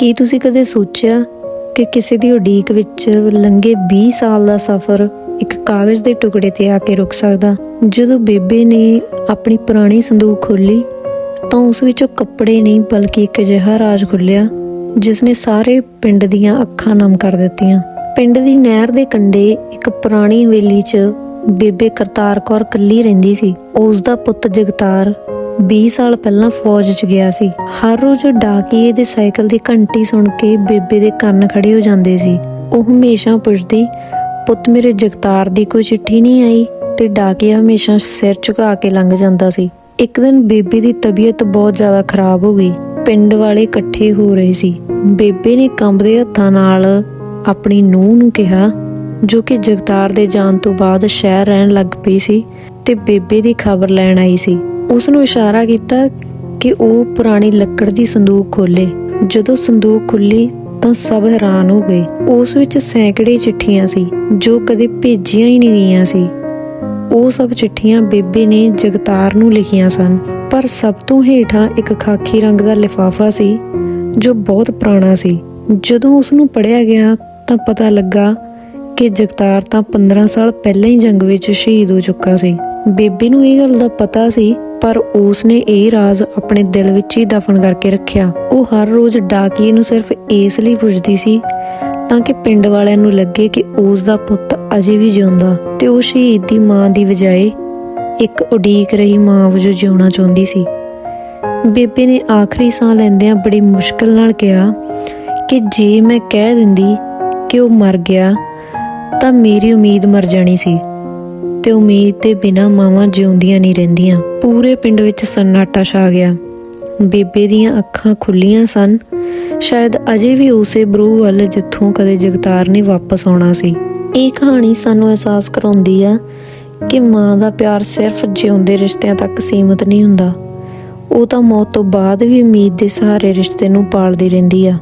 ਕੀ ਤੁਸੀਂ ਕਦੇ ਸੋਚਿਆ ਕਿ ਕਿਸੇ ਦੀ ਉਡੀਕ ਵਿੱਚ ਲੰਘੇ 20 ਸਾਲ ਦਾ ਸਫ਼ਰ ਇੱਕ ਕਾਗਜ਼ ਦੇ ਟੁਕੜੇ ਤੇ ਆ ਕੇ ਰੁਕ ਸਕਦਾ? ਜਦੋਂ ਬੇਬੇ ਨੇ ਆਪਣੀ ਪੁਰਾਣੀ ਸੰਦੂਕ ਖੋਲੀ ਤਾਂ ਉਸ ਵਿੱਚੋਂ ਕੱਪੜੇ ਨਹੀਂ, ਬਲਕਿ ਇੱਕ ਅਜਿਹਾ ਰਾਜ ਖੁੱਲਿਆ ਜਿਸ ਨੇ ਸਾਰੇ ਪਿੰਡ ਦੀਆਂ ਅੱਖਾਂ ਨਮ ਕਰ ਦਿੱਤੀਆਂ। ਪਿੰਡ ਦੀ ਨਹਿਰ ਦੇ ਕੰਢੇ ਇੱਕ ਪੁਰਾਣੀ ਹਵੇਲੀ 'ਚ ਬੇਬੇ ਕਰਤਾਰ ਕੌਰ ਕੱਲੀ ਰਹਿੰਦੀ ਸੀ। ਉਸ ਦਾ ਪੁੱਤ ਜਗਤਾਰ 20 ਸਾਲ ਪਹਿਲਾਂ ਫੌਜ 'ਚ ਗਿਆ ਸੀ। ਹਰ ਰੋਜ਼ ਡਾਕੀਏ ਦੇ ਸਾਈਕਲ ਦੀ ਘੰਟੀ ਸੁਣ ਕੇ ਬੇਬੇ ਦੇ ਕੰਨ ਖੜੇ ਹੋ ਜਾਂਦੇ ਸੀ। ਉਹ ਹਮੇਸ਼ਾ ਪੁੱਛਦੀ, ਪੁੱਤ, ਮੇਰੇ ਜਗਤਾਰ ਦੀ ਕੋਈ ਚਿੱਠੀ ਨਹੀਂ ਆਈ? ਤੇ ਡਾਕੀਆ ਹਮੇਸ਼ਾ ਸਿਰ ਝੁਕਾ ਕੇ ਲੰਘ ਜਾਂਦਾ ਸੀ। ਇੱਕ ਦਿਨ ਬੇਬੇ ਦੀ ਤਬੀਅਤ ਬਹੁਤ ਜ਼ਿਆਦਾ ਖਰਾਬ ਹੋ ਗਈ। ਪਿੰਡ ਵਾਲੇ ਇਕੱਠੇ ਹੋ ਰਹੇ ਸੀ। ਬੇਬੇ ਨੇ ਕੰਬਦੇ ਹੱਥਾਂ ਨਾਲ ਆਪਣੀ ਨੂੰਹ ਨੂੰ ਕਿਹਾ, ਜੋ ਕਿ ਜਗਤਾਰ ਦੇ ਜਾਣ ਤੋਂ ਬਾਅਦ ਸ਼ਹਿਰ ਰਹਿਣ ਲੱਗ ਪਈ ਸੀ ਤੇ ਬੇਬੇ ਦੀ ਖਬਰ ਲੈਣ ਆਈ ਸੀ। ਉਸ ਨੂੰ ਇਸ਼ਾਰਾ ਕੀਤਾ ਕਿ ਉਹ ਪੁਰਾਣੀ ਲੱਕੜ ਦੀ ਸੰਦੂਕ ਖੋਲੇ। ਜਦੋਂ ਸੰਦੂਕ ਖੁੱਲੀ ਤਾਂ ਸਭ ਹੈਰਾਨ ਹੋ ਗਏ। ਉਸ ਵਿੱਚ ਸੈਂਕੜੇ ਚਿੱਠੀਆਂ ਸੀ, ਜੋ ਕਦੇ ਭੇਜੀਆਂ ਹੀ ਨਹੀਂ ਗਈਆਂ ਸੀ। ਉਹ ਸਭ ਚਿੱਠੀਆਂ ਬੇਬੇ ਨੇ ਜਗਤਾਰ ਨੂੰ ਲਿਖੀਆਂ ਸਨ। ਪਰ ਸਭ ਤੋਂ ਹੇਠਾਂ ਇੱਕ ਖਾਕੀ ਰੰਗ ਦਾ ਲਿਫਾਫਾ ਸੀ, ਜੋ ਬਹੁਤ ਪੁਰਾਣਾ ਸੀ। ਜਦੋਂ ਉਸ ਨੂੰ ਪੜਿਆ ਗਿਆ ਤਾਂ ਪਤਾ ਲੱਗਾ ਕਿ ਜਗਤਾਰ ਤਾਂ 15 ਸਾਲ ਪਹਿਲਾਂ ਹੀ ਜੰਗ ਵਿੱਚ ਸ਼ਹੀਦ ਹੋ ਚੁੱਕਾ ਸੀ। ਬੇਬੇ ਨੂੰ ਇਹ ਗੱਲ ਦਾ ਪਤਾ ਸੀ ਪਰ ਉਸ ਨੇ ਇਹ ਰਾਜ਼ ਆਪਣੇ ਦਿਲ ਵਿੱਚ ਹੀ ਦਫਨ ਕਰਕੇ ਰੱਖਿਆ। ਉਹ ਹਰ ਰੋਜ਼ ਡਾਕੀਏ ਨੂੰ ਸਿਰਫ ਇਸ ਲਈ ਪੁੱਛਦੀ ਸੀ ਤਾਂ ਕਿ ਪਿੰਡ ਵਾਲਿਆਂ ਨੂੰ ਲੱਗੇ ਕਿ ਉਸ ਦਾ ਪੁੱਤ ਅਜੇ ਵੀ ਜਿਉਂਦਾ ਤੇ ਉਹ ਸ਼ਹੀਦ ਦੀ ਮਾਂ ਦੀ ਬਜਾਏ ਇੱਕ ਉਡੀਕ ਰਹੀ ਮਾਂ ਵਜੋਂ ਜਿਉਣਾ ਚਾਹੁੰਦੀ ਸੀ। ਬੇਬੇ ਨੇ ਆਖਰੀ ਸਾਹ ਲੈਂਦਿਆਂ ਬੜੀ ਮੁਸ਼ਕਲ ਨਾਲ ਕਿਹਾ ਕਿ ਜੇ ਮੈਂ ਕਹਿ ਦਿੰਦੀ ਕਿ ਉਹ ਮਰ ਗਿਆ ਤਾਂ ਮੇਰੀ ਉਮੀਦ ਮਰ ਜਾਣੀ ਸੀ। ਤੇ ਉਮੀਦ ਤੇ ਬਿਨਾ ਮਾਵਾਂ ਜਿਉਂਦੀਆਂ ਨਹੀਂ ਰਹਿੰਦੀਆਂ। ਪੂਰੇ ਪਿੰਡ ਵਿੱਚ ਸੰਨਾਟਾ ਛਾ ਗਿਆ। ਬੇਬੇ ਦੀਆਂ ਅੱਖਾਂ ਖੁੱਲੀਆਂ ਸਨ। ਸ਼ਾਇਦ ਅਜੇ ਵੀ ਉਸੇ ਬਰੂ ਵੱਲ ਜਿੱਥੋਂ ਕਦੇ ਜਗਤਾਰ ਨੇ ਵਾਪਸ ਆਉਣਾ ਸੀ। ਇਹ ਕਹਾਣੀ ਸਾਨੂੰ ਅਹਿਸਾਸ ਕਰਾਉਂਦੀ ਆ ਕਿ ਮਾਂ ਦਾ ਪਿਆਰ ਸਿਰਫ ਜਿਉਂਦੇ ਰਿਸ਼ਤਿਆਂ ਤੱਕ ਸੀਮਿਤ ਨਹੀਂ ਹੁੰਦਾ। ਉਹ ਤਾਂ ਮੌਤ ਤੋਂ ਬਾਅਦ ਵੀ ਉਮੀਦ ਦੇ ਸਹਾਰੇ ਰਿਸ਼ਤੇ ਨੂੰ ਪਾਲਦੀ ਰਹਿੰਦੀ ਆ।